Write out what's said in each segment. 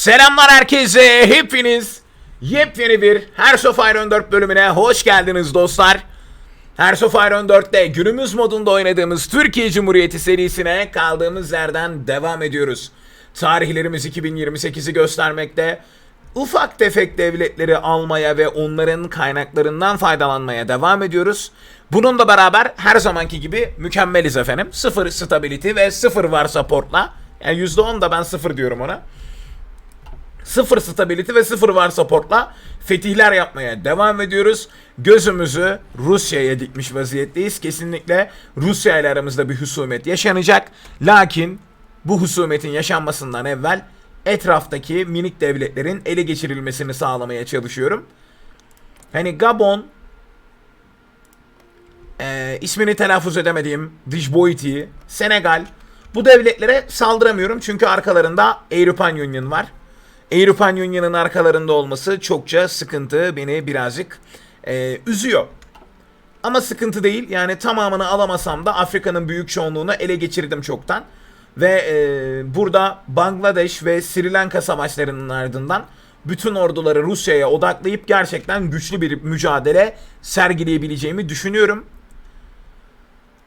Selamlar herkese, hepiniz yepyeni bir Hearts of Iron 4 bölümüne hoş geldiniz dostlar. Hearts of Iron 4'te günümüz modunda oynadığımız Türkiye Cumhuriyeti serisine kaldığımız yerden devam ediyoruz. Tarihlerimiz 2028'i göstermekte. Ufak tefek devletleri almaya ve onların kaynaklarından faydalanmaya devam ediyoruz. Bununla beraber her zamanki gibi mükemmeliz efendim. Sıfır stability ve sıfır var supportla. Yani %10 da ben sıfır diyorum ona. Sıfır stability ve sıfır var supportla fetihler yapmaya devam ediyoruz. Gözümüzü Rusya'ya dikmiş vaziyetteyiz. Kesinlikle Rusya ile aramızda bir husumet yaşanacak. Lakin bu husumetin yaşanmasından evvel etraftaki minik devletlerin ele geçirilmesini sağlamaya çalışıyorum. Hani Gabon, e, ismini telaffuz edemediğim Djibouti, Senegal bu devletlere saldıramıyorum çünkü arkalarında European Union var. European Union'ın arkalarında olması çokça sıkıntı beni birazcık e, üzüyor. Ama sıkıntı değil yani tamamını alamasam da Afrika'nın büyük çoğunluğunu ele geçirdim çoktan. Ve e, burada Bangladeş ve Sri Lanka savaşlarının ardından bütün orduları Rusya'ya odaklayıp gerçekten güçlü bir mücadele sergileyebileceğimi düşünüyorum.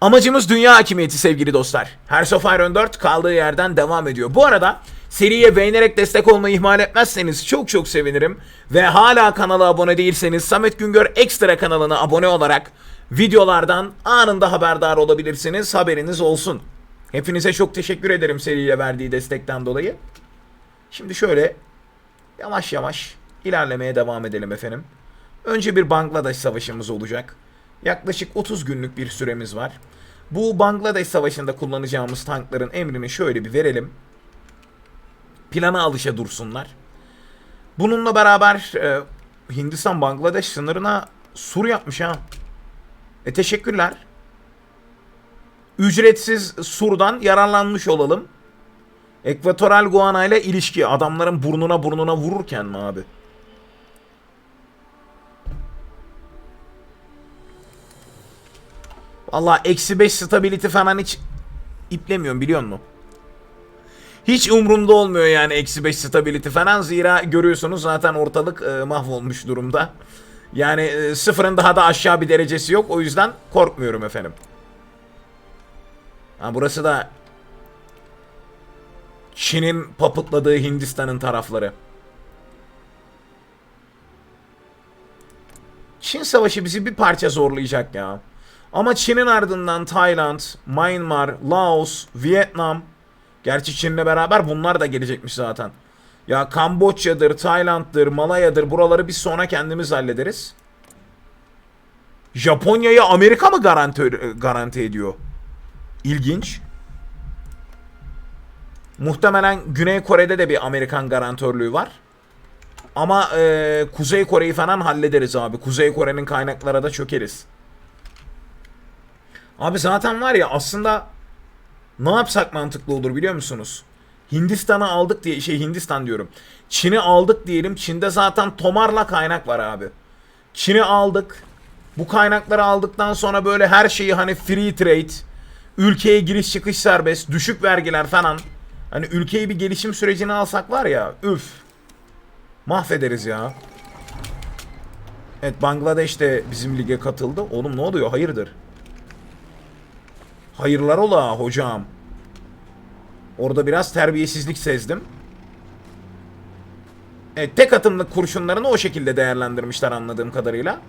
Amacımız dünya hakimiyeti sevgili dostlar. Hearts of Iron 4 kaldığı yerden devam ediyor. Bu arada seriye beğenerek destek olmayı ihmal etmezseniz çok çok sevinirim. Ve hala kanala abone değilseniz Samet Güngör Ekstra kanalına abone olarak videolardan anında haberdar olabilirsiniz. Haberiniz olsun. Hepinize çok teşekkür ederim seriye verdiği destekten dolayı. Şimdi şöyle yavaş yavaş ilerlemeye devam edelim efendim. Önce bir Bangladeş savaşımız olacak. Yaklaşık 30 günlük bir süremiz var. Bu Bangladeş savaşında kullanacağımız tankların emrini şöyle bir verelim. Plana alışa dursunlar. Bununla beraber e, Hindistan Bangladeş sınırına sur yapmış ha. E teşekkürler. Ücretsiz surdan yararlanmış olalım. Ekvatoral Guana ile ilişki adamların burnuna burnuna vururken mi abi? Valla eksi 5 stability falan hiç iplemiyorum biliyor musun? Hiç umrumda olmuyor yani eksi 5 stability falan zira görüyorsunuz zaten ortalık e, mahvolmuş durumda. Yani e, sıfırın daha da aşağı bir derecesi yok o yüzden korkmuyorum efendim. Ha, burası da Çin'in papıtladığı Hindistan'ın tarafları. Çin savaşı bizi bir parça zorlayacak ya. Ama Çin'in ardından Tayland, Myanmar, Laos, Vietnam. Gerçi Çin'le beraber bunlar da gelecekmiş zaten. Ya Kamboçya'dır, Tayland'dır, Malaya'dır buraları biz sonra kendimiz hallederiz. Japonya'yı Amerika mı garanti, garanti ediyor? İlginç. Muhtemelen Güney Kore'de de bir Amerikan garantörlüğü var. Ama e, Kuzey Kore'yi falan hallederiz abi. Kuzey Kore'nin kaynaklara da çökeriz. Abi zaten var ya aslında ne yapsak mantıklı olur biliyor musunuz? Hindistan'ı aldık diye şey Hindistan diyorum. Çin'i aldık diyelim. Çin'de zaten tomarla kaynak var abi. Çin'i aldık. Bu kaynakları aldıktan sonra böyle her şeyi hani free trade, ülkeye giriş çıkış serbest, düşük vergiler falan. Hani ülkeyi bir gelişim sürecine alsak var ya üf. Mahvederiz ya. Evet Bangladeş de bizim lige katıldı. Oğlum ne oluyor? Hayırdır? Hayırlar ola hocam. Orada biraz terbiyesizlik sezdim. Evet, tek atımlık kurşunlarını o şekilde değerlendirmişler anladığım kadarıyla.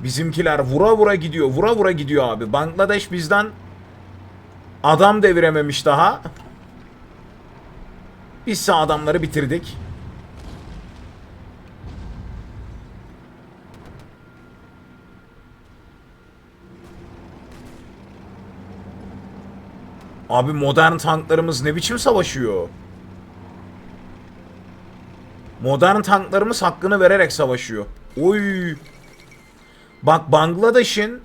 Bizimkiler vura vura gidiyor. Vura vura gidiyor abi. Bangladeş bizden adam devirememiş daha. Bizse adamları bitirdik. Abi modern tanklarımız ne biçim savaşıyor? Modern tanklarımız hakkını vererek savaşıyor. Oy. Bak Bangladeş'in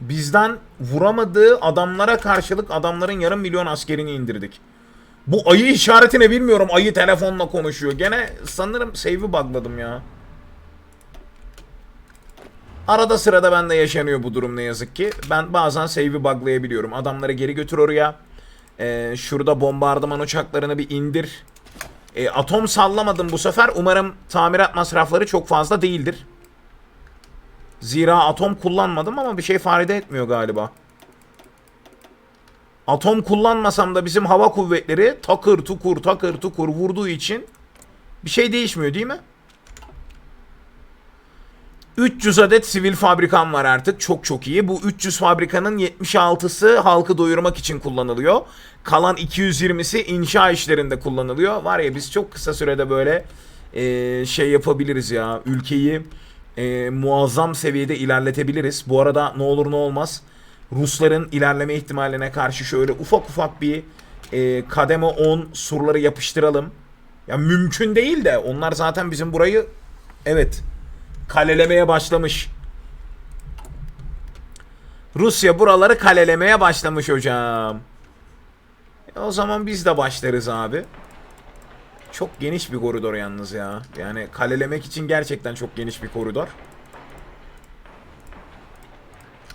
bizden vuramadığı adamlara karşılık adamların yarım milyon askerini indirdik. Bu ayı işaretini bilmiyorum. Ayı telefonla konuşuyor. Gene sanırım save'i bugladım ya. Arada sırada bende yaşanıyor bu durum ne yazık ki. Ben bazen save'i buglayabiliyorum. Adamları geri götür oraya. Ee, şurada bombardıman uçaklarını bir indir. E, atom sallamadım bu sefer. Umarım tamirat masrafları çok fazla değildir. Zira atom kullanmadım ama bir şey fayda etmiyor galiba. Atom kullanmasam da bizim hava kuvvetleri takır tukur takır tukur vurduğu için bir şey değişmiyor değil mi? 300 adet sivil fabrikam var artık. Çok çok iyi. Bu 300 fabrikanın 76'sı halkı doyurmak için kullanılıyor. Kalan 220'si inşa işlerinde kullanılıyor. Var ya biz çok kısa sürede böyle e, şey yapabiliriz ya. Ülkeyi e, muazzam seviyede ilerletebiliriz. Bu arada ne olur ne olmaz. Rusların ilerleme ihtimaline karşı şöyle ufak ufak bir e, kademe 10 surları yapıştıralım. Ya mümkün değil de onlar zaten bizim burayı evet kalelemeye başlamış. Rusya buraları kalelemeye başlamış hocam. E o zaman biz de başlarız abi. Çok geniş bir koridor yalnız ya. Yani kalelemek için gerçekten çok geniş bir koridor.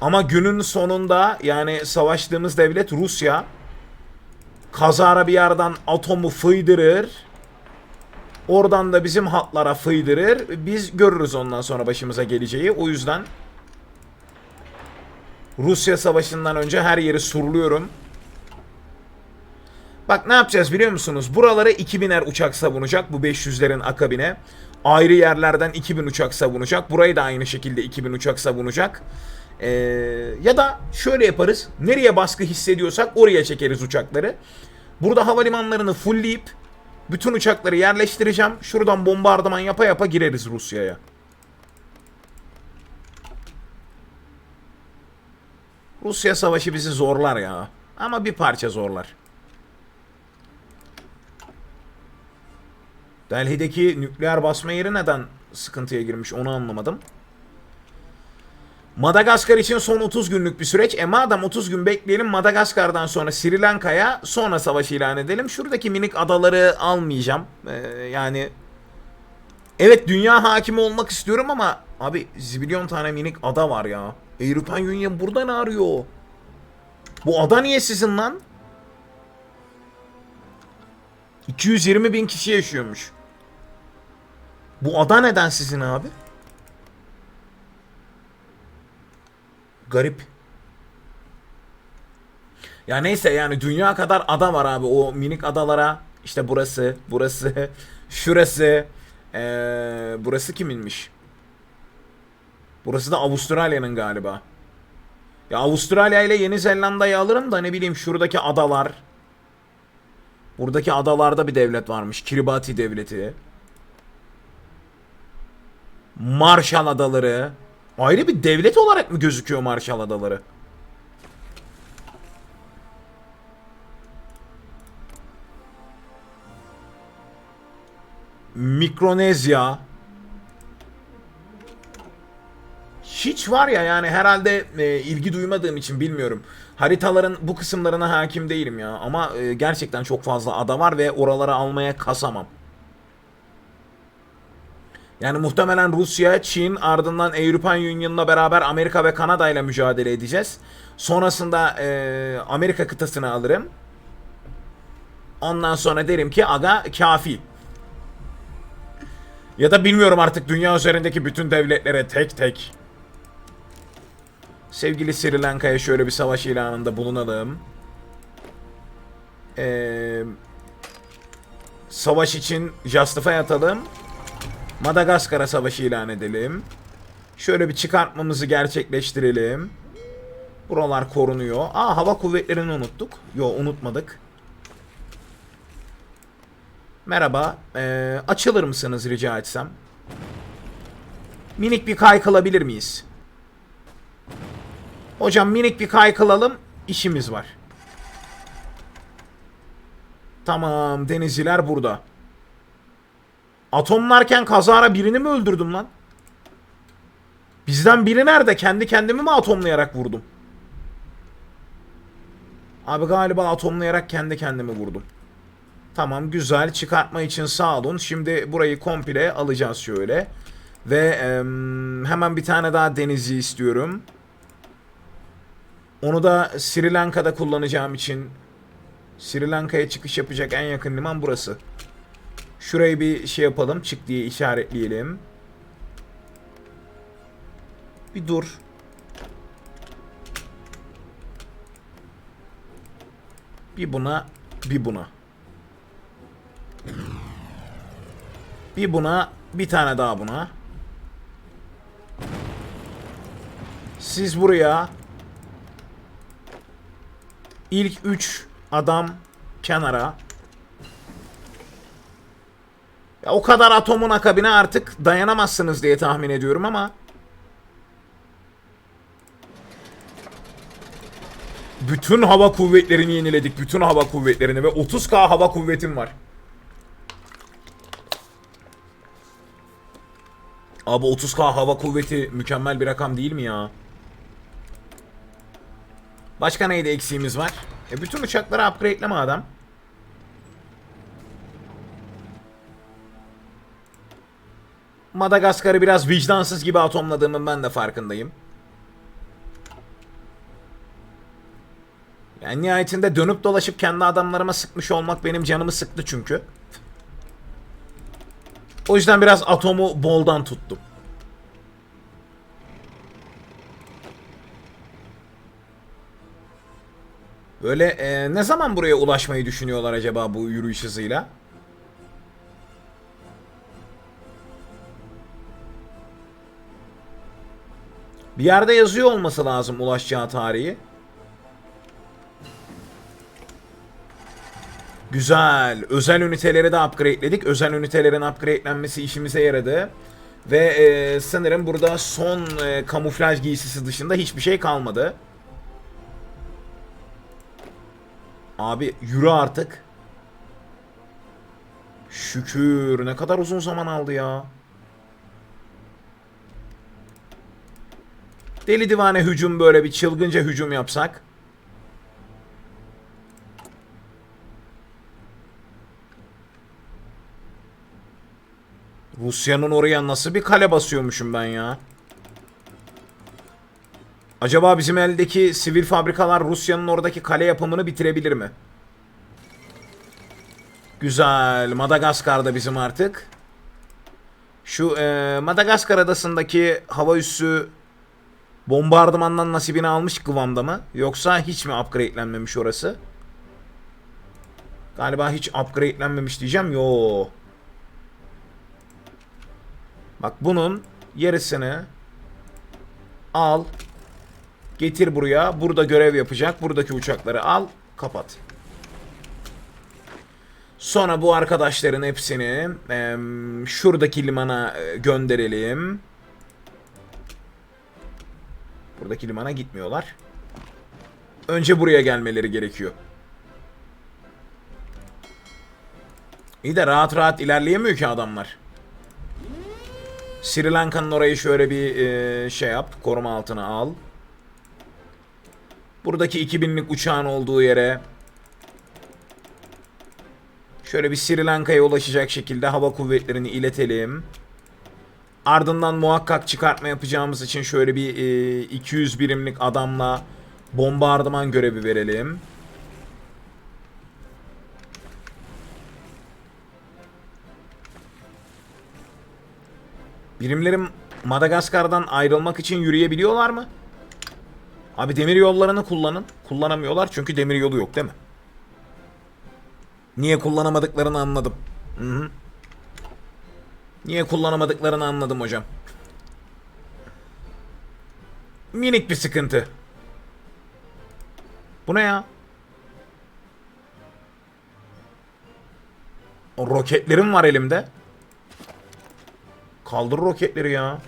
Ama günün sonunda yani savaştığımız devlet Rusya kazara bir yerden atomu fıydırır. Oradan da bizim hatlara fıydırır. Biz görürüz ondan sonra başımıza geleceği. O yüzden Rusya savaşından önce her yeri surluyorum. Bak ne yapacağız biliyor musunuz? Buraları 2000'er uçak savunacak bu 500'lerin akabine. Ayrı yerlerden 2000 uçak savunacak. Burayı da aynı şekilde 2000 uçak savunacak. Ee, ya da şöyle yaparız. Nereye baskı hissediyorsak oraya çekeriz uçakları. Burada havalimanlarını fullleyip bütün uçakları yerleştireceğim. Şuradan bombardıman yapa yapa gireriz Rusya'ya. Rusya savaşı bizi zorlar ya. Ama bir parça zorlar. Delhi'deki nükleer basma yeri neden sıkıntıya girmiş onu anlamadım. Madagaskar için son 30 günlük bir süreç. E madem 30 gün bekleyelim Madagaskar'dan sonra Sri Lanka'ya sonra savaş ilan edelim. Şuradaki minik adaları almayacağım. Ee, yani evet dünya hakimi olmak istiyorum ama abi zibilyon tane minik ada var ya. European Union burada ne arıyor? Bu ada niye sizin lan? 220 bin kişi yaşıyormuş. Bu ada neden sizin abi? Garip. Ya neyse yani dünya kadar ada var abi o minik adalara. işte burası, burası, şurası. Ee, burası kiminmiş? Burası da Avustralya'nın galiba. Ya Avustralya ile Yeni Zelanda'yı alırım da ne bileyim şuradaki adalar. Buradaki adalarda bir devlet varmış. Kiribati devleti. Marshall Adaları. Ayrı bir devlet olarak mı gözüküyor Marshall Adaları? Mikronezya. Hiç var ya yani herhalde e, ilgi duymadığım için bilmiyorum. Haritaların bu kısımlarına hakim değilim ya ama e, gerçekten çok fazla ada var ve oraları almaya kasamam. Yani muhtemelen Rusya, Çin, ardından Avrupa Union'la beraber Amerika ve Kanada ile mücadele edeceğiz. Sonrasında e, Amerika kıtasını alırım. Ondan sonra derim ki aga kafi. Ya da bilmiyorum artık dünya üzerindeki bütün devletlere tek tek. Sevgili Sri Lanka'ya şöyle bir savaş ilanında bulunalım. Ee, savaş için Justify atalım. Madagaskar'a savaşı ilan edelim. Şöyle bir çıkartmamızı gerçekleştirelim. Buralar korunuyor. Aa hava kuvvetlerini unuttuk. Yo unutmadık. Merhaba. Ee, açılır mısınız rica etsem? Minik bir kaykılabilir miyiz? Hocam minik bir kaykılalım. İşimiz var. Tamam denizciler burada. Atomlarken kazara birini mi öldürdüm lan? Bizden biri nerede? Kendi kendimi mi atomlayarak vurdum? Abi galiba atomlayarak kendi kendimi vurdum. Tamam güzel çıkartma için sağ olun. Şimdi burayı komple alacağız şöyle. Ve em, hemen bir tane daha denizci istiyorum. Onu da Sri Lanka'da kullanacağım için Sri Lanka'ya çıkış yapacak en yakın liman burası. Şurayı bir şey yapalım. Çık diye işaretleyelim. Bir dur. Bir buna, bir buna. Bir buna, bir tane daha buna. Siz buraya ilk 3 adam kenara. Ya o kadar atomun akabine artık dayanamazsınız diye tahmin ediyorum ama bütün hava kuvvetlerini yeniledik. Bütün hava kuvvetlerini ve 30k hava kuvvetim var. Abi 30k hava kuvveti mükemmel bir rakam değil mi ya? Başka neydi eksiğimiz var? E bütün uçakları upgradeleme adam. Madagaskar'ı biraz vicdansız gibi atomladığımın ben de farkındayım. Yani nihayetinde dönüp dolaşıp kendi adamlarıma sıkmış olmak benim canımı sıktı çünkü. O yüzden biraz atomu boldan tuttum. Böyle e, ne zaman buraya ulaşmayı düşünüyorlar acaba bu yürüyüş hızıyla? Bir yerde yazıyor olması lazım ulaşacağı tarihi. Güzel. Özel üniteleri de upgrade'ledik. Özel ünitelerin upgrade'lenmesi işimize yaradı. Ve e, sanırım burada son e, kamuflaj giysisi dışında hiçbir şey kalmadı. Abi yürü artık. Şükür. Ne kadar uzun zaman aldı ya. Deli divane hücum böyle bir çılgınca hücum yapsak. Rusya'nın oraya nasıl bir kale basıyormuşum ben ya. Acaba bizim eldeki sivil fabrikalar Rusya'nın oradaki kale yapımını bitirebilir mi? Güzel. Madagaskar'da bizim artık. Şu e, Madagaskar adasındaki hava üssü bombardımandan nasibini almış kıvamda mı? Yoksa hiç mi upgradelenmemiş orası? Galiba hiç upgradelenmemiş diyeceğim. Yo. Bak bunun yarısını al. Getir buraya. Burada görev yapacak. Buradaki uçakları al. Kapat. Sonra bu arkadaşların hepsini e, şuradaki limana e, gönderelim. Buradaki limana gitmiyorlar. Önce buraya gelmeleri gerekiyor. İyi de rahat rahat ilerleyemiyor ki adamlar. Sri Lanka'nın orayı şöyle bir e, şey yap. Koruma altına al. Buradaki 2000'lik uçağın olduğu yere şöyle bir Sri Lanka'ya ulaşacak şekilde hava kuvvetlerini iletelim. Ardından muhakkak çıkartma yapacağımız için şöyle bir e, 200 birimlik adamla bombardıman görevi verelim. Birimlerim Madagaskar'dan ayrılmak için yürüyebiliyorlar mı? Abi demir yollarını kullanın. Kullanamıyorlar çünkü demir yolu yok değil mi? Niye kullanamadıklarını anladım. Hı hı. Niye kullanamadıklarını anladım hocam. Minik bir sıkıntı. Bu ne ya? O roketlerim var elimde. Kaldır roketleri ya.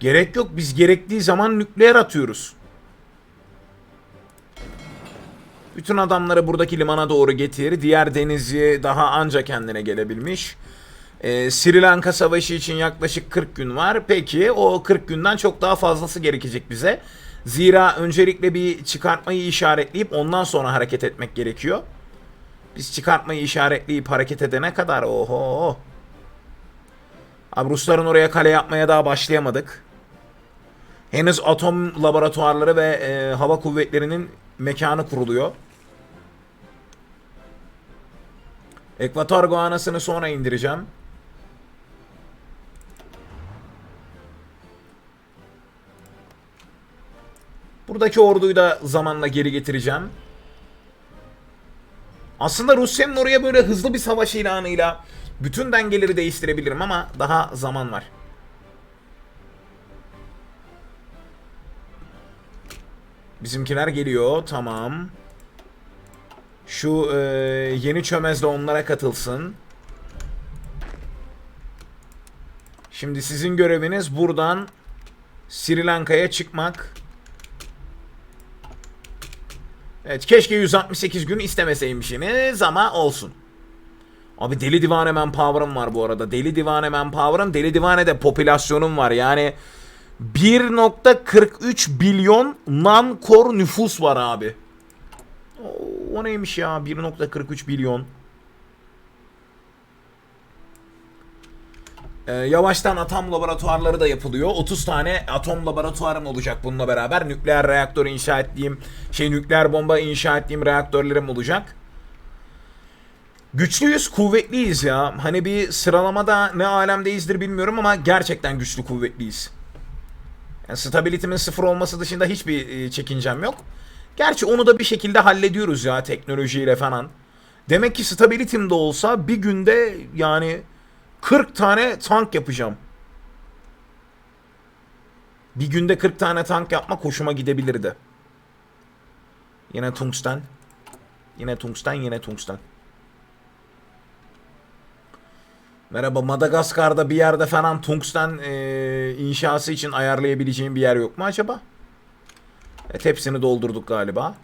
Gerek yok. Biz gerektiği zaman nükleer atıyoruz. Bütün adamları buradaki limana doğru getir. Diğer denizci daha anca kendine gelebilmiş. Ee, Sri Lanka savaşı için yaklaşık 40 gün var. Peki o 40 günden çok daha fazlası gerekecek bize. Zira öncelikle bir çıkartmayı işaretleyip ondan sonra hareket etmek gerekiyor. Biz çıkartmayı işaretleyip hareket edene kadar oho. Abi Rusların oraya kale yapmaya daha başlayamadık. Henüz atom laboratuvarları ve e, hava kuvvetlerinin mekanı kuruluyor. Ekvator Guana'sını sonra indireceğim. Buradaki orduyu da zamanla geri getireceğim. Aslında Rusya'nın oraya böyle hızlı bir savaş ilanıyla bütün dengeleri değiştirebilirim ama daha zaman var. Bizimkiler geliyor. Tamam. Şu e, yeni çömez de onlara katılsın. Şimdi sizin göreviniz buradan Sri Lanka'ya çıkmak. Evet keşke 168 gün istemeseymişsiniz ama olsun. Abi Deli Divane Manpower'ım var bu arada. Deli Divane Manpower'ım, Deli Divane'de popülasyonum var. Yani 1.43 bilyon non-core nüfus var abi. O, neymiş ya? 1.43 milyon. Ee, yavaştan atom laboratuvarları da yapılıyor. 30 tane atom laboratuvarım olacak bununla beraber. Nükleer reaktör inşa ettiğim, şey nükleer bomba inşa ettiğim reaktörlerim olacak. Güçlüyüz, kuvvetliyiz ya. Hani bir sıralamada ne alemdeyizdir bilmiyorum ama gerçekten güçlü, kuvvetliyiz. Yani stability'min sıfır olması dışında hiçbir e, çekincem yok. Gerçi onu da bir şekilde hallediyoruz ya teknolojiyle falan. Demek ki stability'm de olsa bir günde yani 40 tane tank yapacağım. Bir günde 40 tane tank yapmak hoşuma gidebilirdi. Yine tungsten. Yine tungsten, yine tungsten. Merhaba Madagaskar'da bir yerde falan tungsten e, inşası için ayarlayabileceğim bir yer yok mu acaba? Evet hepsini doldurduk galiba.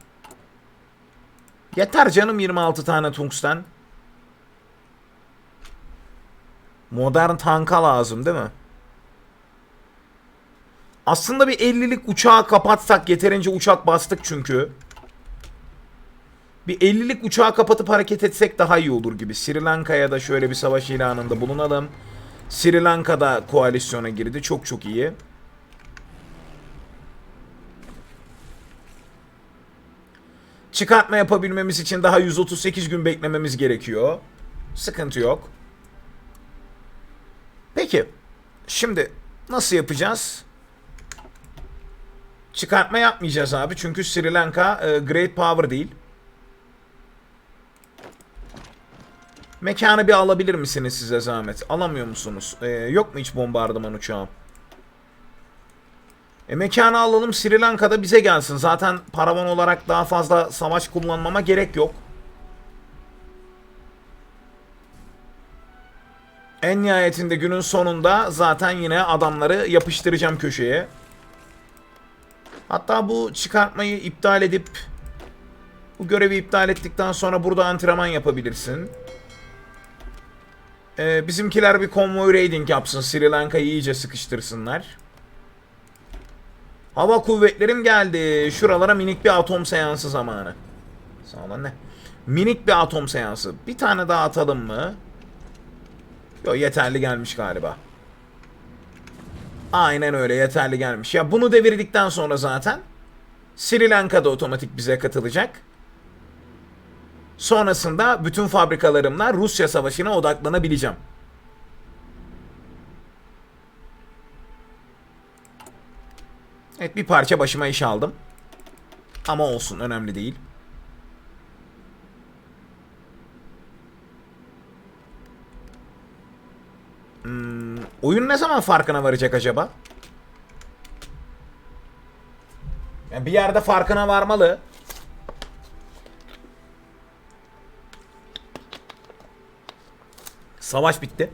Yeter canım 26 tane tungsten. Modern tanka lazım değil mi? Aslında bir 50'lik uçağı kapatsak yeterince uçak bastık çünkü. Bir 50'lik uçağı kapatıp hareket etsek daha iyi olur gibi. Sri Lanka'ya da şöyle bir savaş ilanında bulunalım. Sri Lanka'da koalisyona girdi. Çok çok iyi. Çıkartma yapabilmemiz için daha 138 gün beklememiz gerekiyor. Sıkıntı yok. Peki. Şimdi nasıl yapacağız? Çıkartma yapmayacağız abi. Çünkü Sri Lanka e, Great Power değil. Mekanı bir alabilir misiniz size zahmet? Alamıyor musunuz? E, yok mu hiç bombardıman uçağı? E mekanı alalım Sri Lanka'da bize gelsin. Zaten paravan olarak daha fazla savaş kullanmama gerek yok. En nihayetinde günün sonunda zaten yine adamları yapıştıracağım köşeye. Hatta bu çıkartmayı iptal edip bu görevi iptal ettikten sonra burada antrenman yapabilirsin. Ee, bizimkiler bir konvoy raiding yapsın. Sri Lanka'yı iyice sıkıştırsınlar. Hava kuvvetlerim geldi. Şuralara minik bir atom seansı zamanı. Sağ ne? Minik bir atom seansı. Bir tane daha atalım mı? Yok yeterli gelmiş galiba. Aynen öyle yeterli gelmiş. Ya bunu devirdikten sonra zaten Sri Lanka'da otomatik bize katılacak. Sonrasında bütün fabrikalarımla Rusya savaşına odaklanabileceğim. Evet bir parça başıma iş aldım. Ama olsun önemli değil. Hmm, oyun ne zaman farkına varacak acaba? Yani bir yerde farkına varmalı. Savaş bitti.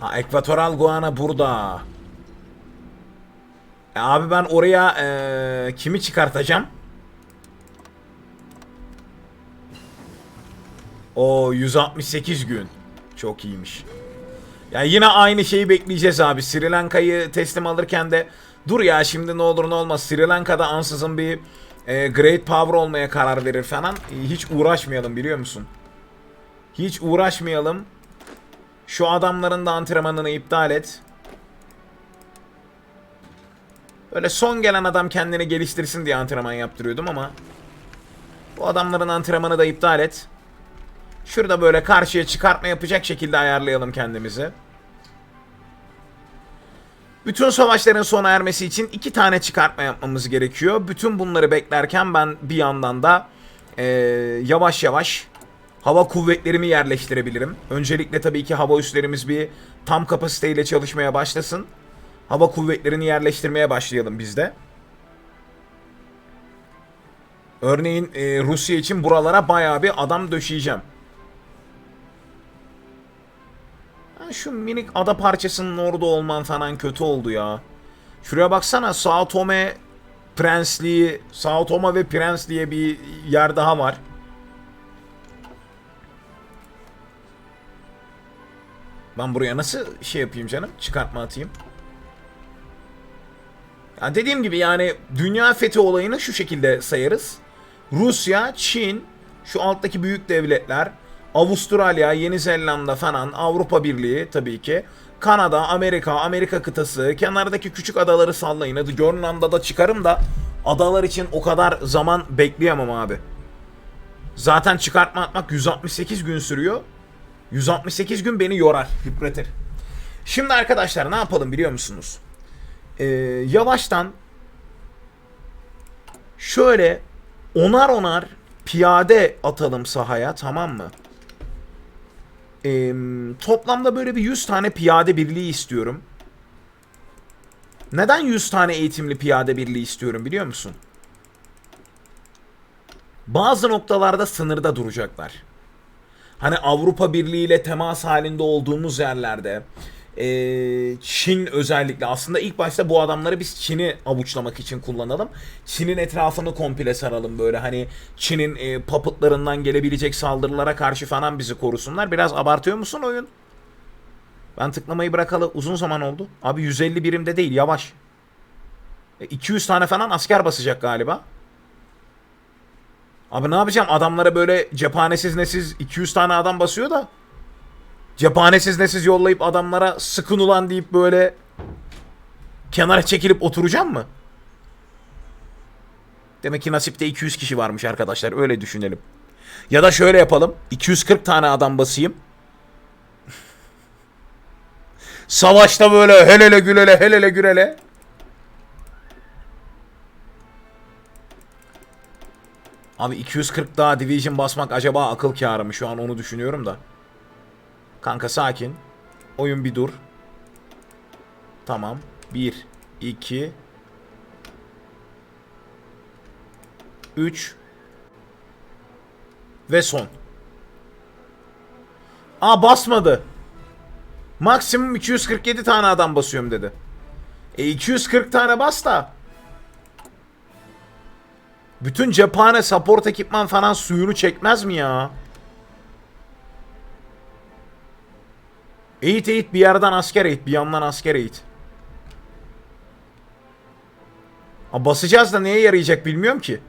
Ha Ekvatoral Guana burada. E, abi ben oraya e, kimi çıkartacağım? O 168 gün. Çok iyiymiş. Yani yine aynı şeyi bekleyeceğiz abi. Sri Lanka'yı teslim alırken de dur ya şimdi ne olur ne olmaz. Sri Lanka'da ansızın bir e, Great Power olmaya karar verir falan. E, hiç uğraşmayalım biliyor musun? Hiç uğraşmayalım. Şu adamların da antrenmanını iptal et. Böyle son gelen adam kendini geliştirsin diye antrenman yaptırıyordum ama bu adamların antrenmanı da iptal et. Şurada böyle karşıya çıkartma yapacak şekilde ayarlayalım kendimizi. Bütün savaşların sona ermesi için iki tane çıkartma yapmamız gerekiyor. Bütün bunları beklerken ben bir yandan da eee, yavaş yavaş hava kuvvetlerimi yerleştirebilirim. Öncelikle tabii ki hava üslerimiz bir tam kapasiteyle çalışmaya başlasın. Hava kuvvetlerini yerleştirmeye başlayalım biz de. Örneğin eee, Rusya için buralara bayağı bir adam döşeyeceğim. Ha, şu minik ada parçasının orada olman falan kötü oldu ya. Şuraya baksana Sao Tome Prensliği, Sao Tome ve Prens diye bir yer daha var. Ben buraya nasıl şey yapayım canım? Çıkartma atayım. Ya dediğim gibi yani dünya fethi olayını şu şekilde sayarız. Rusya, Çin, şu alttaki büyük devletler, Avustralya, Yeni Zelanda falan, Avrupa Birliği tabii ki. Kanada, Amerika, Amerika kıtası, kenardaki küçük adaları sallayın. Hadi Grönland'da da çıkarım da adalar için o kadar zaman bekleyemem abi. Zaten çıkartma atmak 168 gün sürüyor. 168 gün beni yorar, yıpratır. Şimdi arkadaşlar ne yapalım biliyor musunuz? Ee, yavaştan şöyle onar onar piyade atalım sahaya tamam mı? Ee, toplamda böyle bir 100 tane piyade birliği istiyorum. Neden 100 tane eğitimli piyade birliği istiyorum biliyor musun? Bazı noktalarda sınırda duracaklar. Hani Avrupa Birliği ile temas halinde olduğumuz yerlerde ee, Çin özellikle aslında ilk başta bu adamları biz Çin'i avuçlamak için kullanalım. Çin'in etrafını komple saralım böyle hani Çin'in e, papıtlarından gelebilecek saldırılara karşı falan bizi korusunlar. Biraz abartıyor musun oyun? Ben tıklamayı bırakalı uzun zaman oldu. Abi 150 birimde değil yavaş. E, 200 tane falan asker basacak galiba. Abi ne yapacağım adamlara böyle cephanesiz nesiz 200 tane adam basıyor da cephanesiz nesiz yollayıp adamlara sıkın ulan deyip böyle kenara çekilip oturacağım mı? Demek ki nasipte 200 kişi varmış arkadaşlar öyle düşünelim. Ya da şöyle yapalım 240 tane adam basayım. Savaşta böyle helele gülele helele gülele. Abi 240 daha division basmak acaba akıl kârı mı? Şu an onu düşünüyorum da. Kanka sakin. Oyun bir dur. Tamam. 1 2 3 ve son. Aa basmadı. Maksimum 247 tane adam basıyorum dedi. E 240 tane bas da. Bütün cephane support ekipman falan suyunu çekmez mi ya? Eğit eğit bir yerden asker eğit bir yandan asker eğit. Ha, basacağız da neye yarayacak bilmiyorum ki.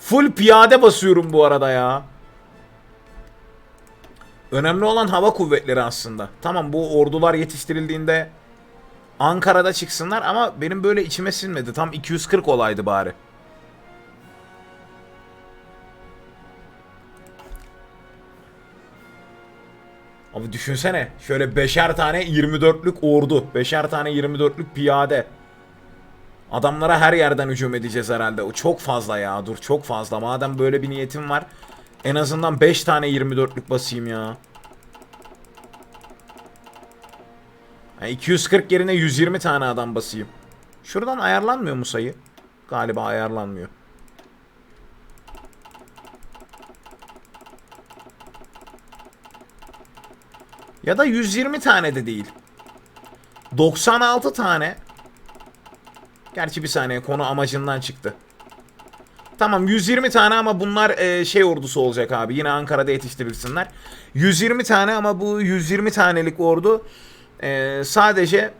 Full piyade basıyorum bu arada ya. Önemli olan hava kuvvetleri aslında. Tamam bu ordular yetiştirildiğinde Ankara'da çıksınlar ama benim böyle içime sinmedi. Tam 240 olaydı bari. Abi düşünsene şöyle beşer tane 24'lük ordu. Beşer tane 24'lük piyade. Adamlara her yerden hücum edeceğiz herhalde. O çok fazla ya. Dur çok fazla. Madem böyle bir niyetim var. En azından 5 tane 24'lük basayım ya. Yani 240 yerine 120 tane adam basayım. Şuradan ayarlanmıyor mu sayı? Galiba ayarlanmıyor. Ya da 120 tane de değil. 96 tane. Gerçi bir saniye konu amacından çıktı. Tamam 120 tane ama bunlar e, şey ordusu olacak abi. Yine Ankara'da yetiştirilsinler. 120 tane ama bu 120 tanelik ordu e, sadece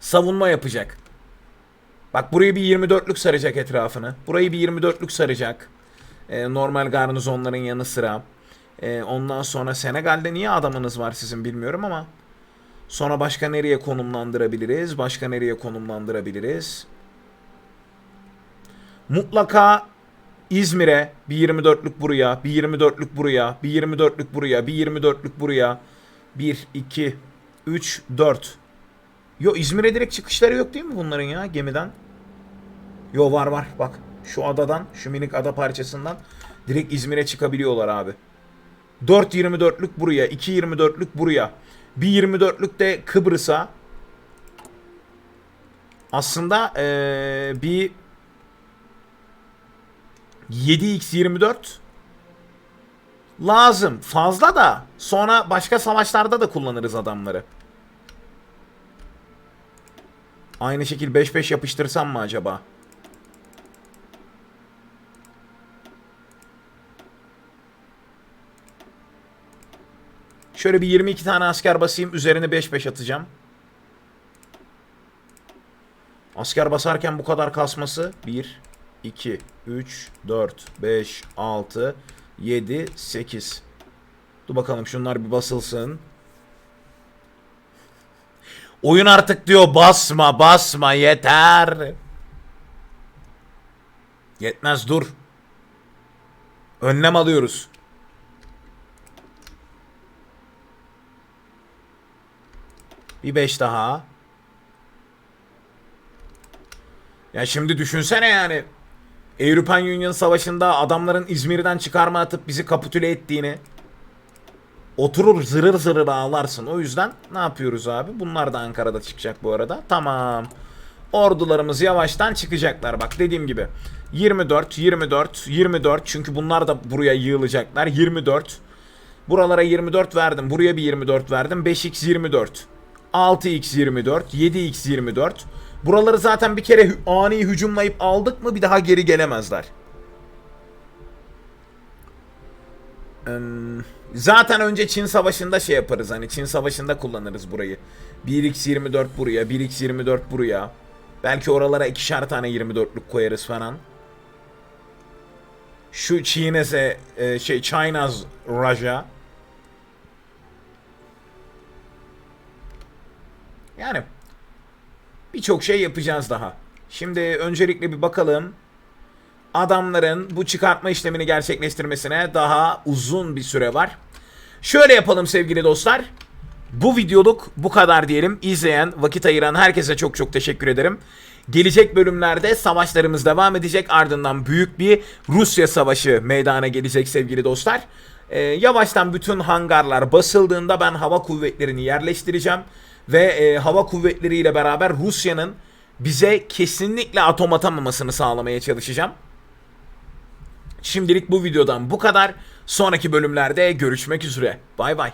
savunma yapacak. Bak burayı bir 24'lük saracak etrafını. Burayı bir 24'lük saracak. E, normal garnizonların yanı sıra. E, ondan sonra Senegal'de niye adamınız var sizin bilmiyorum ama Sonra başka nereye konumlandırabiliriz? Başka nereye konumlandırabiliriz? Mutlaka İzmir'e bir 24'lük buraya, bir 24'lük buraya, bir 24'lük buraya, bir 24'lük buraya. 1, 2, 3, 4. Yo İzmir'e direkt çıkışları yok değil mi bunların ya gemiden? Yo var var bak. Şu adadan, şu minik ada parçasından direkt İzmir'e çıkabiliyorlar abi. 4 24'lük buraya, 2 24'lük buraya. Bir 24'lük de Kıbrıs'a. Aslında ee, bir 7x24 lazım. Fazla da sonra başka savaşlarda da kullanırız adamları. Aynı şekil 5-5 yapıştırsam mı acaba? Şöyle bir 22 tane asker basayım. Üzerine 5-5 atacağım. Asker basarken bu kadar kasması. 1, 2, 3, 4, 5, 6, 7, 8. Dur bakalım şunlar bir basılsın. Oyun artık diyor basma basma yeter. Yetmez dur. Önlem alıyoruz. Bir beş daha. Ya şimdi düşünsene yani. European Union Savaşı'nda adamların İzmir'den çıkarma atıp bizi kapitüle ettiğini. Oturur zırır zırır ağlarsın. O yüzden ne yapıyoruz abi? Bunlar da Ankara'da çıkacak bu arada. Tamam. Ordularımız yavaştan çıkacaklar. Bak dediğim gibi. 24, 24, 24. Çünkü bunlar da buraya yığılacaklar. 24. Buralara 24 verdim. Buraya bir 24 verdim. 5x 24. 6x 24. 7x 24. Buraları zaten bir kere ani hücumlayıp aldık mı bir daha geri gelemezler. Zaten önce Çin Savaşı'nda şey yaparız hani Çin Savaşı'nda kullanırız burayı. 1x24 buraya, 1x24 buraya. Belki oralara ikişer tane 24'lük koyarız falan. Şu Çin'e e, şey China's Raja. Yani birçok şey yapacağız daha. Şimdi öncelikle bir bakalım. Adamların bu çıkartma işlemini gerçekleştirmesine daha uzun bir süre var. Şöyle yapalım sevgili dostlar. Bu videoluk bu kadar diyelim. İzleyen, vakit ayıran herkese çok çok teşekkür ederim. Gelecek bölümlerde savaşlarımız devam edecek. Ardından büyük bir Rusya savaşı meydana gelecek sevgili dostlar. Ee, yavaştan bütün hangarlar basıldığında ben hava kuvvetlerini yerleştireceğim. Ve e, hava kuvvetleriyle beraber Rusya'nın bize kesinlikle atom atamamasını sağlamaya çalışacağım. Şimdilik bu videodan bu kadar. Sonraki bölümlerde görüşmek üzere. Bay bay.